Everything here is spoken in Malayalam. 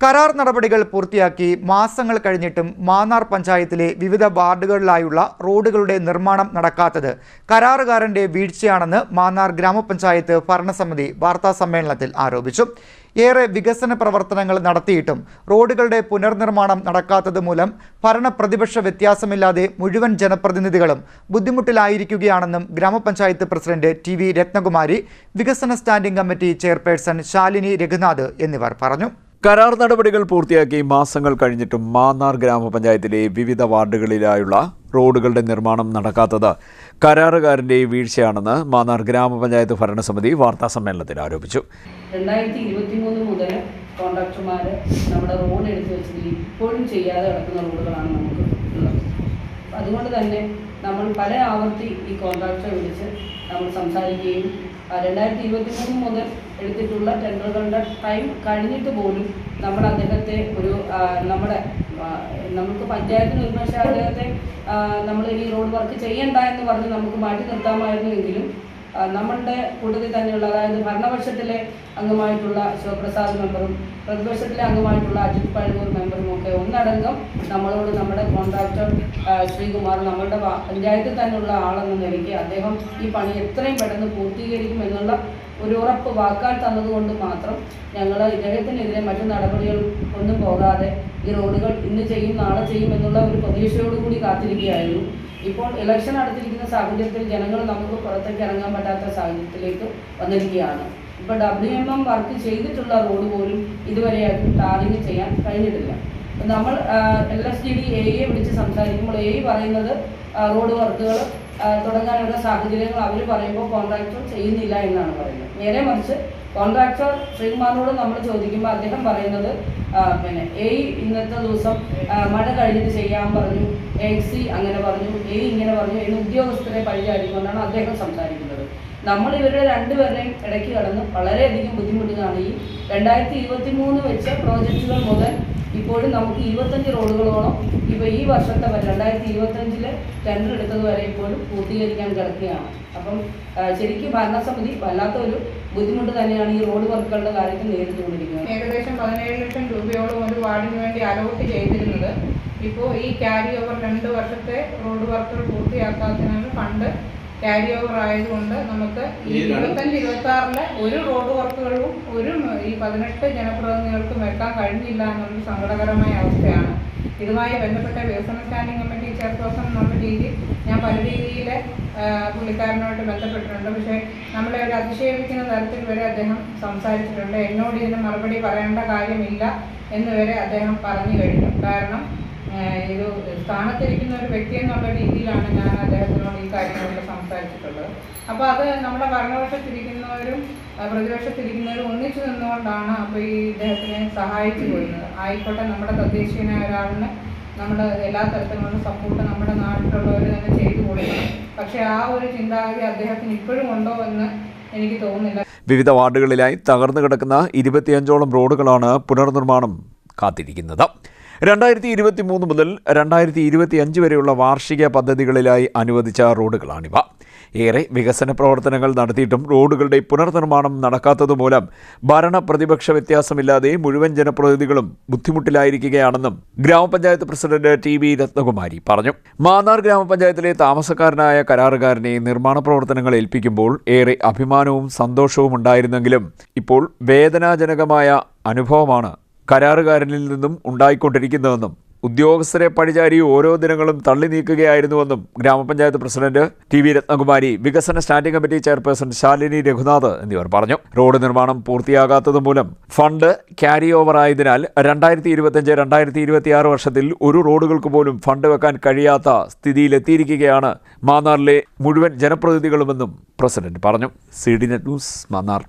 കരാർ നടപടികൾ പൂർത്തിയാക്കി മാസങ്ങൾ കഴിഞ്ഞിട്ടും മാന്നാർ പഞ്ചായത്തിലെ വിവിധ വാർഡുകളിലായുള്ള റോഡുകളുടെ നിർമ്മാണം നടക്കാത്തത് കരാറുകാരന്റെ വീഴ്ചയാണെന്ന് മാന്നാർ ഗ്രാമപഞ്ചായത്ത് ഭരണസമിതി വാർത്താ സമ്മേളനത്തിൽ ആരോപിച്ചു. ഏറെ വികസന പ്രവർത്തനങ്ങൾ നടത്തിയിട്ടും റോഡുകളുടെ പുനർനിർമ്മാണം നടക്കാത്തത് മൂലം ഭരണപ്രതിപക്ഷ വ്യത്യാസമില്ലാതെ മുഴുവൻ ജനപ്രതിനിധികളും ബുദ്ധിമുട്ടിലായിരിക്കുകയാണെന്നും ഗ്രാമപഞ്ചായത്ത് പ്രസിഡന്റ് ടി വി രത്നകുമാരി വികസന standing committee chairperson Shalini Raghunath എന്നിവർ പറഞ്ഞു. കരാർ നടപടികൾ പൂർത്തിയാക്കി മാസങ്ങൾ കഴിഞ്ഞിട്ടും മാന്നാർ ഗ്രാമപഞ്ചായത്തിലെ വിവിധ വാർഡുകളിലായുള്ള റോഡുകളുടെ നിർമ്മാണം നടക്കാത്തത് കരാറുകാരന്റെ വീഴ്ചയാണെന്ന് മാന്നാർ ഗ്രാമപഞ്ചായത്ത് ഭരണസമിതി വാർത്താ സമ്മേളനത്തിൽ ആരോപിച്ചു. രണ്ടായിരത്തി ഇരുപത്തി മൂന്ന് മുതൽ കോൺട്രാക്ടർമാർ നമ്മുടെ റോഡ് എടുത്തു വെച്ചതിൽ ഇപ്പോഴും ചെയ്യാതെ കിടക്കുന്ന റോഡുകളാണ് നമുക്ക് അതുകൊണ്ട് തന്നെ നമ്മൾ പല ആവർത്തി ഈ കോൺട്രാക്ടറെ വിളിച്ച് നമ്മൾ സംസാരിക്കുകയും രണ്ടായിരത്തി ഇരുപത്തി മൂന്ന് മുതൽ എടുത്തിട്ടുള്ള ടെൻഡറുകളുടെ ടൈം കഴിഞ്ഞിട്ട് പോലും നമ്മൾ അദ്ദേഹത്തെ ഒരു നമ്മുടെ നമുക്ക് പഞ്ചായത്ത് നിർമ്മിച്ച അദ്ദേഹത്തെ നമ്മൾ ഈ റോഡ് വർക്ക് ചെയ്യണ്ട എന്ന് പറഞ്ഞ് നമുക്ക് മാറ്റി നിർത്താമായിരുന്നുവെങ്കിലും നമ്മളുടെ കൂട്ടത്തിൽ തന്നെയുള്ള അതായത് ഭരണപക്ഷത്തിലെ അംഗമായിട്ടുള്ള ശിവപ്രസാദ് മെമ്പറും പ്രതിപക്ഷത്തിലെ അംഗമായിട്ടുള്ള അജിത് പഴവൂർ മെമ്പറും ഒക്കെ ഒന്നടങ്കം നമ്മളോട് നമ്മുടെ കോൺട്രാക്ടർ ശ്രീകുമാർ നമ്മളുടെ പഞ്ചായത്തിൽ തന്നെയുള്ള ആളെന്ന നിലയ്ക്ക് അദ്ദേഹം ഈ പണി എത്രയും പെട്ടെന്ന് പൂർത്തീകരിക്കും എന്നുള്ള ഒരു ഉറപ്പ് വാക്കാൽ തന്നതുകൊണ്ട് മാത്രം ഞങ്ങൾ ഇദ്ദേഹത്തിനെതിരെ മറ്റു നടപടികൾ ഒന്നും പോകാതെ ഈ റോഡുകൾ ഇന്ന് ചെയ്യും നാളെ ചെയ്യും എന്നുള്ള ഒരു പ്രതീക്ഷയോടുകൂടി കാത്തിരിക്കുകയായിരുന്നു. ഇപ്പോൾ ഇലക്ഷൻ അടുത്തിരിക്കുന്ന സാഹചര്യത്തിൽ ജനങ്ങൾ നമുക്ക് പുറത്തേക്ക് ഇറങ്ങാൻ പറ്റാത്ത സാഹചര്യത്തിലേക്ക് വന്നിരിക്കുകയാണ്. ഇപ്പോൾ ഡബ്ല്യു എം എം വർക്ക് ചെയ്തിട്ടുള്ള റോഡ് പോലും ഇതുവരെ ടാറിങ് ചെയ്യാൻ കഴിഞ്ഞിട്ടില്ല. നമ്മൾ L S G D A വിളിച്ച് സംസാരിക്കുമ്പോൾ എ പറയുന്നത് റോഡ് വർക്കുകൾ തുടങ്ങാനുള്ള സാഹചര്യങ്ങൾ അവർ പറയുമ്പോൾ കോൺട്രാക്ടർ ചെയ്യുന്നില്ല എന്നാണ് പറയുന്നത്. നേരെ മറിച്ച് കോൺട്രാക്ടർ ശ്രീകുമാറിനോട് നമ്മൾ ചോദിക്കുമ്പോൾ അദ്ദേഹം പറയുന്നത് പിന്നെ എയ് ഇന്നത്തെ ദിവസം മഴ കഴിഞ്ഞിട്ട് ചെയ്യാൻ പറഞ്ഞു എക്സി അങ്ങനെ പറഞ്ഞു എ ഇങ്ങനെ പറഞ്ഞു എന്ന് ഉദ്യോഗസ്ഥരെ പഴിചാരിക്കൊണ്ടാണ് അദ്ദേഹം സംസാരിക്കുന്നത്. നമ്മൾ ഇവരുടെ രണ്ടുപേരുടെയും ഇടയ്ക്ക് കടന്ന് വളരെയധികം ബുദ്ധിമുട്ടുകയാണ് ഈ രണ്ടായിരത്തി ഇരുപത്തി മൂന്ന് വെച്ച പ്രോജക്റ്റുകൾ മുതൽ ഇപ്പോഴും നമുക്ക് ഇരുപത്തഞ്ച് റോഡുകളോളം ഇപ്പോൾ ഈ വർഷത്തെ രണ്ടായിരത്തി ഇരുപത്തഞ്ചിൽ ടെൻഡർ എടുത്തത് വരെ ഇപ്പോഴും പൂർത്തീകരിക്കാൻ കിടക്കുകയാണ്. അപ്പം ശരിക്കും ഭരണസമിതി വല്ലാത്തൊരു ബുദ്ധിമുട്ട് തന്നെയാണ് ഈ റോഡ് വർക്കുകളുടെ കാര്യത്തിൽ നേരിട്ടുകൊണ്ടിരിക്കുന്നത്. ഏകദേശം പതിനേഴ് ലക്ഷം രൂപയോളം ഒരു വാർഡിന് വേണ്ടി അലോട്ട് ചെയ്തിരുന്നത്. ഇപ്പോൾ ഈ ക്യാരി ഓവർ രണ്ട് വർഷത്തെ റോഡ് വർക്കുകൾ പൂർത്തിയാക്കാത്തതിനാണ് ഫണ്ട് ക്യാരി ഓവർ ആയതുകൊണ്ട് നമുക്ക് ഈ ഇരുപത്തഞ്ച് ഇരുപത്തി ആറിലെ ഒരു റോഡ് വർക്കുകളും ഒരു ഈ പതിനെട്ട് ജനപ്രതിനിധികൾക്കും വെക്കാൻ കഴിഞ്ഞില്ല എന്നൊരു സങ്കടകരമായ അവസ്ഥയാണ്. ഇതുമായി ബന്ധപ്പെട്ട വികസന സ്റ്റാൻഡിംഗ് കമ്മിറ്റി ചെയർപേഴ്സൺ എന്നുള്ള രീതിയിൽ ഞാൻ പല രീതിയിൽ പുള്ളിക്കാരനുമായിട്ട് ബന്ധപ്പെട്ടിട്ടുണ്ട്. പക്ഷേ നമ്മളെ ഒരു അതിശയിപ്പിക്കുന്ന തരത്തിൽ വരെ അദ്ദേഹം സംസാരിച്ചിട്ടുണ്ട്. എന്നോട് ഇതിന് മറുപടി പറയേണ്ട കാര്യമില്ല എന്ന് വരെ അദ്ദേഹം പറഞ്ഞു കഴിഞ്ഞു. കാരണം ഇത് സ്ഥാനത്തിരിക്കുന്ന ഒരു വ്യക്തി എന്നുള്ള രീതിയിലാണ് ഞാൻ അദ്ദേഹത്തിനോട് ഈ കാര്യങ്ങളൊക്കെ സംസാരിച്ചിട്ടുള്ളത്. അപ്പോൾ അത് നമ്മുടെ ഭരണപക്ഷത്തിരിക്കുന്നവരും പ്രതിപക്ഷത്തിരിക്കുന്നവരും ഒന്നിച്ചു നിന്നുകൊണ്ടാണ് അപ്പോൾ ഈ ഇദ്ദേഹത്തിനെ സഹായിച്ചു പോയിരുന്നത്. ആയിക്കോട്ടെ നമ്മുടെ തദ്ദേശീയനായ ഒരാളിന് നമ്മുടെ എല്ലാ തരത്തിലുള്ള സപ്പോർട്ട് നമ്മുടെ നാട്ടിലുള്ളവർ തന്നെ ചെയ്തു കൊടുക്കണം. പക്ഷേ ആ ഒരു ചിന്താഗതി അദ്ദേഹത്തിന് ഇപ്പോഴും ഉണ്ടോ എന്ന് എനിക്ക് തോന്നുന്നില്ല. വിവിധ വാർഡുകളിലായി തകർന്നു കിടക്കുന്ന ഇരുപത്തിയഞ്ചോളം റോഡുകളാണ് പുനർനിർമ്മാണം കാത്തിരിക്കുന്നത്. രണ്ടായിരത്തി ഇരുപത്തി മൂന്ന് മുതൽ രണ്ടായിരത്തി ഇരുപത്തി അഞ്ച് വരെയുള്ള വാർഷിക പദ്ധതികളിലായി അനുവദിച്ച റോഡുകളാണിവ. ഏറെ വികസന പ്രവർത്തനങ്ങൾ നടത്തിയിട്ടും റോഡുകളുടെ പുനർനിർമ്മാണം നടക്കാത്തതുമൂലം ഭരണ പ്രതിപക്ഷ വ്യത്യാസമില്ലാതെ മുഴുവൻ ജനപ്രതിനിധികളും ബുദ്ധിമുട്ടിലായിരിക്കുകയാണെന്നും ഗ്രാമപഞ്ചായത്ത് പ്രസിഡന്റ് ടി വി രത്നകുമാരി പറഞ്ഞു. മാന്നാർ ഗ്രാമപഞ്ചായത്തിലെ താമസക്കാരനായ കരാറുകാരനെ നിർമ്മാണ പ്രവർത്തനങ്ങൾ ഏൽപ്പിക്കുമ്പോൾ ഏറെ അഭിമാനവും സന്തോഷവും ഉണ്ടായിരുന്നെങ്കിലും ഇപ്പോൾ വേദനാജനകമായ അനുഭവമാണ് കരാറുകാരനിൽ നിന്നും ഉണ്ടായിക്കൊണ്ടിരിക്കുന്നതെന്നും ഉദ്യോഗസ്ഥരെ പഴിചാരി ഓരോ ദിനങ്ങളും തള്ളി നീക്കുകയായിരുന്നുവെന്നും ഗ്രാമപഞ്ചായത്ത് പ്രസിഡന്റ് ടി വി രത്നകുമാരി വികസന standing committee chairperson Shalini Raghunath എന്നിവർ പറഞ്ഞു. റോഡ് നിർമ്മാണം പൂർത്തിയാകാത്തത് മൂലം ഫണ്ട് ക്യാരി ഓവർ ആയതിനാൽ രണ്ടായിരത്തി ഇരുപത്തിയഞ്ച് രണ്ടായിരത്തി ഇരുപത്തിയാറ് വർഷത്തിൽ ഒരു റോഡുകൾക്ക് പോലും ഫണ്ട് വെക്കാൻ കഴിയാത്ത സ്ഥിതിയിലെത്തിയിരിക്കുകയാണ് മാന്നാറിലെ മുഴുവൻ ജനപ്രതിനിധികളുമെന്നും പ്രസിഡന്റ് പറഞ്ഞു. C D net news Mannar.